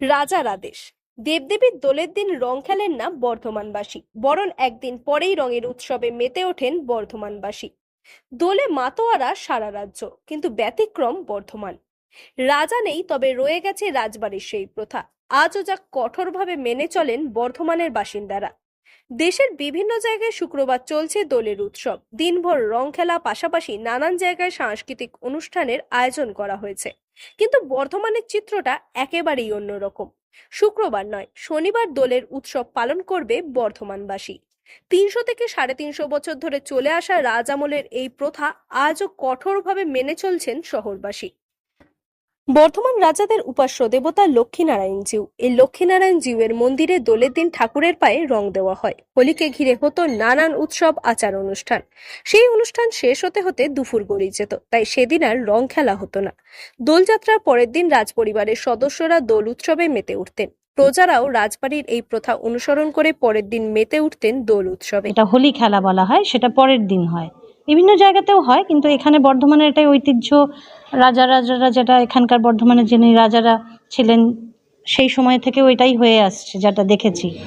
রাজার আদেশ। দেবদেবীর দোলের দিন রং খেলেন না বর্ধমানবাসী, বরং একদিন পরেই রঙের উৎসবে মেতে ওঠেন বর্ধমানবাসী। দোলে মাতোয়ারা সারা রাজ্য, কিন্তু ব্যতিক্রম বর্ধমান। রাজা নেই, তবে রয়ে গেছে রাজবাড়ির সেই প্রথা। আজও যা কঠোরভাবে মেনে চলেন বর্ধমানের বাসিন্দারা। দেশের বিভিন্ন জায়গায় শুক্রবার চলছে দোলের উৎসব। দিনভর রং খেলা পাশাপাশি নানান জায়গায় সাংস্কৃতিক অনুষ্ঠানের আয়োজন করা হয়েছে। কিন্তু বর্ধমানের চিত্রটা একেবারেই অন্যরকম। শুক্রবার নয়, শনিবার দোলের উৎসব পালন করবে বর্ধমানবাসী। তিনশো থেকে সাড়ে তিনশো বছর ধরে চলে আসা রাজ আমলের এই প্রথা আজও কঠোরভাবে মেনে চলছেন শহরবাসী। বর্ধমান রাজাদের উপাস্য দেবতা লক্ষ্মীনারায়ণ জিউ। এই লক্ষ্মীনারায়ণ জিউয়ের মন্দিরে দোলের দিন ঠাকুরের পায়ে রং দেওয়া হয়। হোলিকে ঘিরে হতো নানান উৎসব, আচার, অনুষ্ঠান। সেই অনুষ্ঠান শেষ হতে হতে দুপুর গড়িয়ে যেত, তাই সেদিন আর রং খেলা হতো না। দোলযাত্রার পরের দিন রাজপরিবারের সদস্যরা দোল উৎসবে মেতে উঠতেন। প্রজারাও রাজবাড়ির এই প্রথা অনুসরণ করে পরের দিন মেতে উঠতেন দোল উৎসবে। এটা হোলি খেলা বলা হয়, সেটা পরের দিন হয়। বিভিন্ন জায়গাতেও হয় কিন্তু এখানে বর্ধমানের এটাই ঐতিহ্য। রাজা রাজারা যেটা এখানকার বর্ধমানের যিনি রাজারা ছিলেন সেই সময় থেকে ওইটাই হয়ে আসছে যেটা দেখেছি।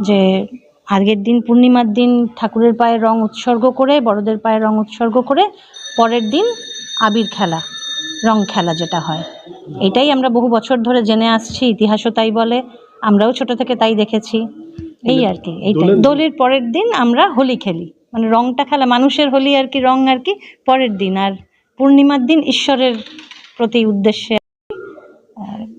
যে আগের দিন পূর্ণিমার দিন ঠাকুরের পায়ে রং উৎসর্গ করে বড়দের পায়ে রং উৎসর্গ করে পরের দিন আবির খেলা রং খেলা যেটা হয়। এটাই আমরা বহু বছর ধরে জেনে আসছি ইতিহাসও তাই বলে আমরাও ছোট থেকে তাই দেখেছি। এই আর কি এইটাই। দোলের- দোলের পরের দিন আমরা হোলি খেলি। মানে রংটা খেলা, মানুষের হোলি আর কি রং আর কি পরের দিন আর পূর্ণিমার দিন ঈশ্বরের প্রতি উদ্দেশ্যে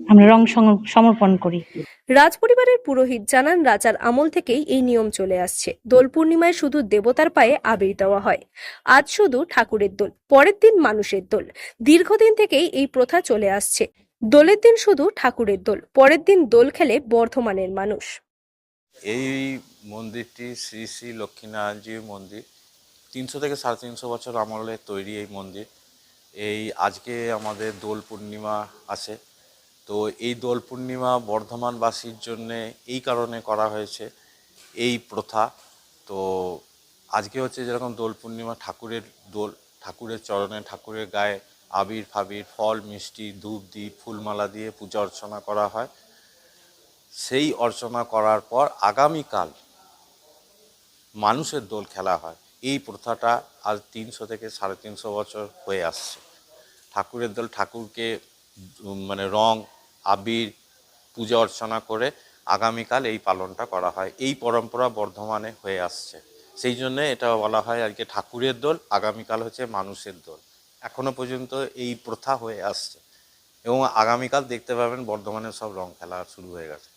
আমরা রং সম- সমর্পণ করি। রাজপরিবারের পুরোহিত জানান, রাজার আমল থেকেই এই নিয়ম চলে আসছে। দোল পূর্ণিমায় শুধু দেবতার পায়ে আবির দেওয়া হয়। আজ শুধু ঠাকুরের দোল, পরের দিন মানুষের দোল। দীর্ঘদিন থেকেই এই প্রথা চলে আসছে। দোলের দিন শুধু ঠাকুরের দোল, পরের দিন দোল খেলে বর্ধমানের মানুষ। এই মন্দিরটি শ্রী শ্রী লক্ষ্মীনারায়ণজির মন্দির। তিনশো থেকে সাড়ে তিনশো বছর আমলে তৈরি এই মন্দির। এই আজকে আমাদের দোল পূর্ণিমা আছে। তো এই দোল পূর্ণিমা বর্ধমানবাসীর জন্যে এই কারণে করা হয়েছে এই প্রথা। তো আজকে হচ্ছে যেরকম দোল পূর্ণিমা ঠাকুরের দোল, ঠাকুরের চরণে ঠাকুরের গায়ে আবির ফাবির ফল, মিষ্টি, ধূপ দ্বীপ ফুলমালা দিয়ে পূজা অর্চনা করা হয়। সেই অর্চনা করার পর আগামীকাল মানুষের দোল খেলা হয়। এই প্রথাটা আজ তিনশো থেকে সাড়ে তিনশো বছর হয়ে আসছে। ঠাকুরের দোল ঠাকুরকে মানে রং, আবির, পূজা অর্চনা করে আগামীকাল এই পালনটা করা হয়। এই পরম্পরা বর্ধমানে হয়ে আসছে। সেই জন্যে এটা বলা হয় আর কি ঠাকুরের দোল, আগামীকাল হচ্ছে মানুষের দোল। এখনও পর্যন্ত এই প্রথা হয়ে আসছে। এবং আগামীকাল দেখতে পাবেন বর্ধমানে সব রং খেলা শুরু হয়ে গেছে।